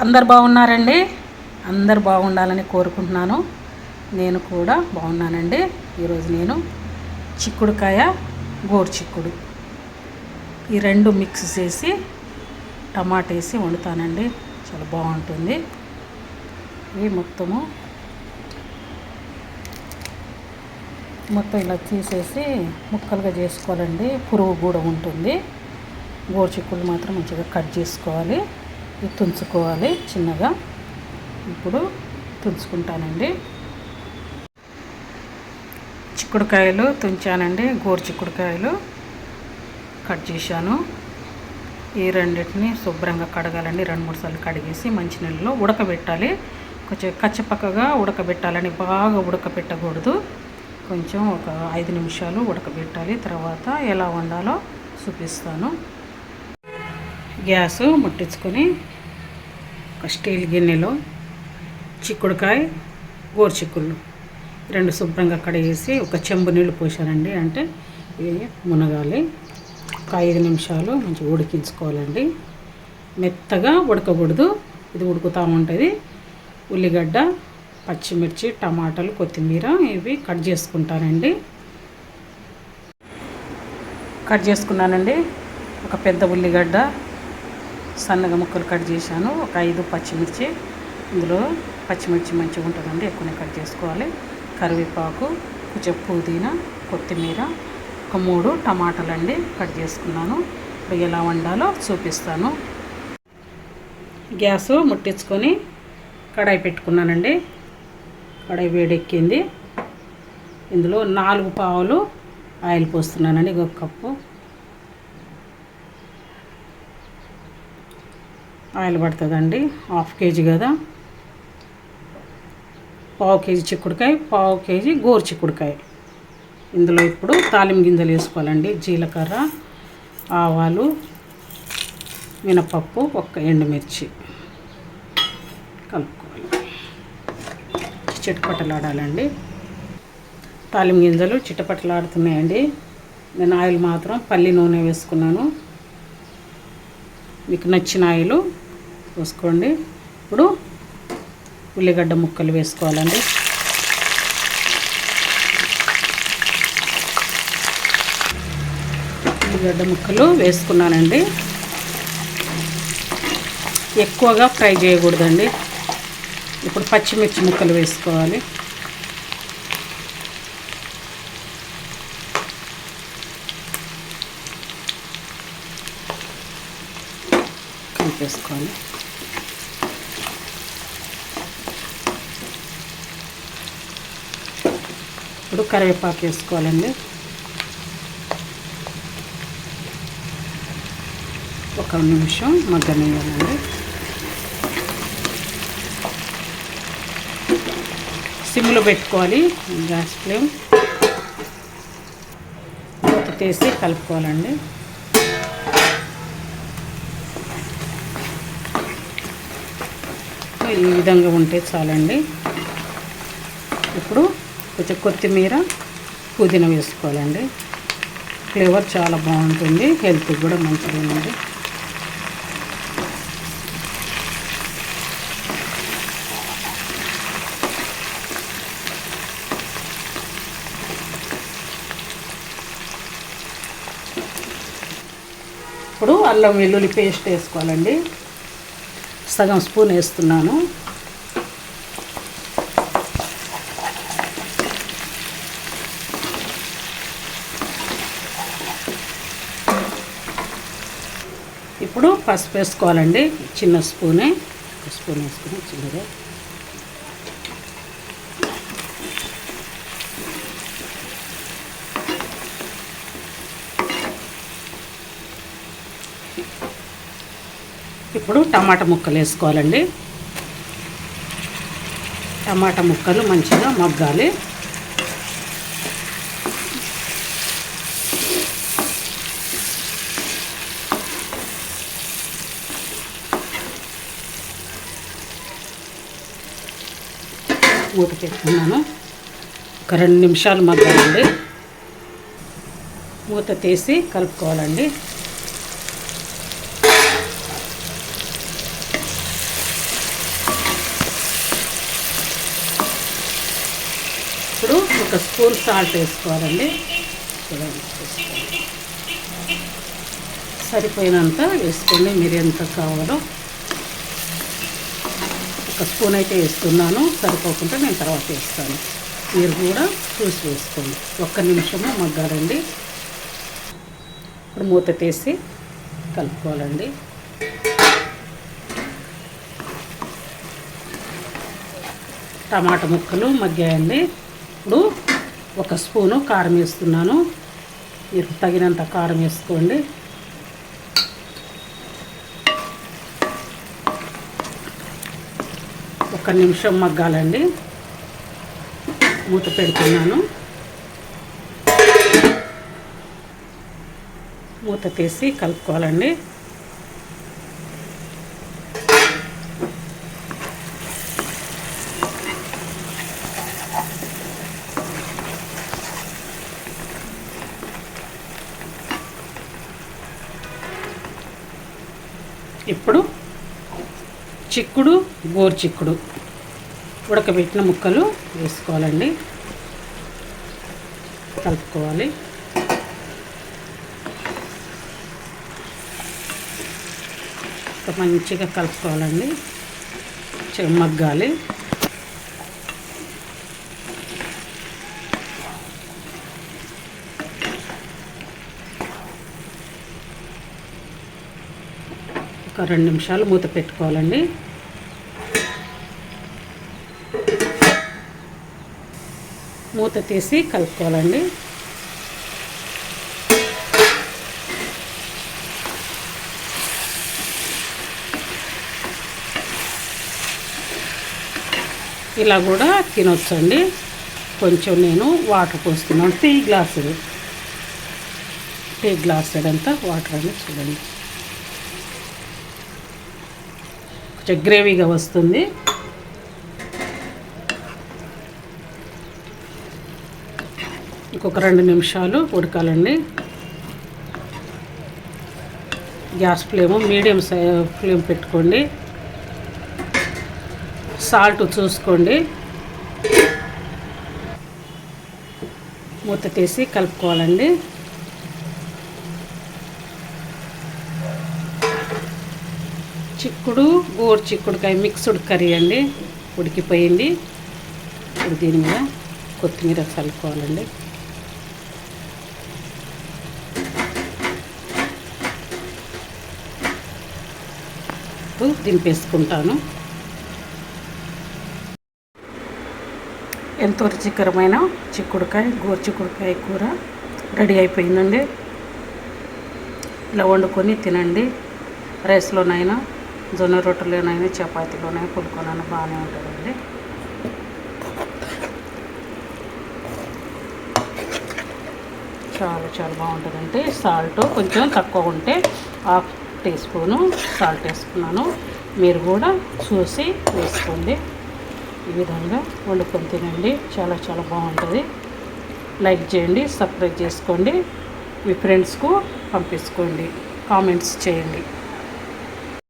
అందరు బాగున్నారండి? అందరు బాగుండాలని కోరుకుంటున్నాను. నేను కూడా బాగున్నానండి. ఈరోజు నేను చిక్కుడుకాయ గోరు చిక్కుడు. ఈ రెండు మిక్స్ చేసి టమాటా వేసి వండుతానండి. చాలా బాగుంటుంది. ఇవి మొత్తము మొత్తం ఇలా తీసేసి ముక్కలుగా చేసుకోవాలండి. పురుగు కూడా ఉంటుంది. గోరు చిక్కుడు మాత్రం మంచిగా కట్ చేసుకోవాలి. తుంచుకోవాలి చిన్నగా. ఇప్పుడు తుంచుకుంటానండి. చిక్కుడుకాయలు తుంచానండి గోరు చిక్కుడుకాయలు కట్ చేశాను. ఈ రెండింటిని శుభ్రంగా కడగాలండి. రెండు మూడు సార్లు కడిగేసి మంచినీళ్ళలో ఉడకబెట్టాలి. కొంచెం కచ్చపక్కగా ఉడకబెట్టాలని బాగా ఉడకబెట్టకూడదు. కొంచెం ఒక ఐదు నిమిషాలు ఉడకబెట్టాలి. తర్వాత ఎలా వండాలో చూపిస్తాను. గ్యాస్ ముట్టించుకొని ఒక స్టీల్ గిన్నెలో చిక్కుడుకాయ గోరు చిక్కుళ్ళు రెండు శుభ్రంగా కడిగేసి ఒక చెంబు నీళ్ళు పోసానండి. అంటే ఇవి మునగాలి. ఒక ఐదు నిమిషాలు మంచిగా ఉడికించుకోవాలండి. మెత్తగా ఉడకకూడదు. ఇది ఉడుకుతూ ఉంటుంది. ఉల్లిగడ్డ పచ్చిమిర్చి టమాటాలు కొత్తిమీర ఇవి కట్ చేసుకుంటానండి. కట్ చేసుకున్నానండి. ఒక పెద్ద ఉల్లిగడ్డ సన్నగా ముక్కలు కట్ చేశాను. ఒక ఐదు పచ్చిమిర్చి. ఇందులో పచ్చిమిర్చి మంచిగా ఉంటుందండి. ఎక్కువనే కట్ చేసుకోవాలి. కరివేపాకు కొంచెం పుదీనా కొత్తిమీర ఒక మూడు టమాటాలు అండి కట్ చేసుకున్నాను. ఇప్పుడు ఎలా వండాలో చూపిస్తాను. గ్యాస్ ముట్టించుకొని కడాయి పెట్టుకున్నానండి. కడాయి వేడెక్కింది. ఇందులో నాలుగు పావులు ఆయిల్ పోస్తున్నానండి. ఒక కప్పు. ఆయిల్ పడుతుందండి. హాఫ్ కేజీ కదా. పావు కేజీ చిక్కుడుకాయ పావు కేజీ గోరు చిక్కుడుకాయ. ఇందులో ఇప్పుడు తాలిం గింజలు వేసుకోవాలండి. జీలకర్ర ఆవాలు మినపప్పు ఒక్క ఎండుమిర్చి కలుపుకోవాలి. చిటపటలాడాలండి. తాలిం గింజలు చిటపటలాడుతున్నాయండి. నేను ఆయిల్ మాత్రం పల్లి నూనె వేసుకున్నాను. మీకు నచ్చిన ఆయిల్ పోసుకోండి ఇప్పుడు ఉల్లిగడ్డ ముక్కలు వేసుకోవాలండి. ఉల్లిగడ్డ ముక్కలు వేసుకున్నానండి. ఎక్కువగా ఫ్రై చేయకూడదండి. ఇప్పుడు పచ్చిమిర్చి ముక్కలు వేసుకోవాలి. కలిపేసుకోవాలి ఇప్పుడు కరివేపాకు వేసుకోవాలండి. ఒక నిమిషం మగ్గనేయాలండి సిమ్లో పెట్టుకోవాలి గ్యాస్ ఫ్లేమ్. మూత తీసి కలుపుకోవాలండి. ఈ విధంగా ఉంటే చాలండి. ఇప్పుడు కొంచెం కొత్తిమీర పుదీనా వేసుకోవాలండి. ఫ్లేవర్ చాలా బాగుంటుంది. హెల్త్కి కూడా మంచిదేనండి. ఇప్పుడు అల్లం వెల్లుల్లి పేస్ట్ వేసుకోవాలండి. సగం స్పూన్ వేస్తున్నాను. ఇప్పుడు పసుపు వేసుకోవాలండి చిన్న స్పూనే. ఒక స్పూన్ వేసుకుని చిన్నగా ఇప్పుడు టమాటా ముక్కలు వేసుకోవాలండి. టమాటా ముక్కలు మంచిగా మగ్గాలి. మూత పెట్టుకున్నాను. ఒక రెండు నిమిషాలు మగ్గాలండి. మూత తీసి కలుపుకోవాలండి. ఒక స్పూన్ సాల్ట్ వేసుకోవాలండి. సరిపోయినంత వేసుకోండి మీరు ఎంత కావాలో. ఒక స్పూన్ అయితే వేస్తున్నాను సరిపోకుండా నేను తర్వాత వేస్తాను. మీరు కూడా చూసి వేసుకోండి. ఒక్క నిమిషము మగ్గాలండి. ఇప్పుడు మూత తీసి కలుపుకోవాలండి. టమాటా ముక్కలు మగ్గాయండి. ఇప్పుడు ఒక స్పూను కారం వేస్తున్నాను. మీరు తగినంత కారం వేసుకోండి. ఒక నిమిషం మగ్గాలండి. మూత పెడుతున్నాను. మూత తీసి కలుపుకోవాలండి. ఇప్పుడు చిక్కుడు గోరు చిక్కుడు ఉడకబెట్టిన ముక్కలు వేసుకోవాలండి. కలుపుకోవాలి. మంచిగా కలుపుకోవాలండి. మగ్గాలి ఒక రెండు నిమిషాలు మూత పెట్టుకోవాలండి. మూత తీసి కలుపుకోవాలండి. ఇలా కూడా తినొచ్చండి. కొంచెం నేను వాటర్ పోస్తున్నాను. టీ గ్లాసు టీ గ్లాస్ అంతా వాటర్ అని చూడండి. చెక్ గ్రేవీగా వస్తుంది. ఇంకొక రెండు నిమిషాలు ఉడకాలండి. గ్యాస్ ఫ్లేమ్ మీడియం ఫ్లేమ్ పెట్టుకోండి. సాల్ట్ చూసుకోండి. మూత తీసి కలుపుకోవాలండి. చిక్కుడు గోరు చిక్కుడుకాయ మిక్స్డ్ కర్రీ అండి. ఉడికిపోయింది. ఇప్పుడు దీని మీద కొత్తిమీర చల్లుకోవాలండి. దింపేసుకుంటాను. ఎంతో రుచికరమైన చిక్కుడుకాయ గోరు చిక్కుడుకాయ కూర రెడీ అయిపోయిందండి. ఇలా వండుకొని తినండి. రైస్లోనైనా జొన్న రొట్టెలోనైనా చపాతీలోనైనా పులుకోనైనా బాగానే ఉంటుందండి. చాలా చాలా బాగుంటుందంటే సాల్ట్ కొంచెం తక్కువ ఉంటే హాఫ్ టీ స్పూను సాల్ట్ వేసుకున్నాను. మీరు కూడా చూసి వేసుకోండి. ఈ విధంగా వండుకొని తినండి. చాలా చాలా బాగుంటుంది. లైక్ చేయండి సబ్స్క్రైబ్ చేసుకోండి. మీ ఫ్రెండ్స్కు పంపించుకోండి. కామెంట్స్ చేయండి.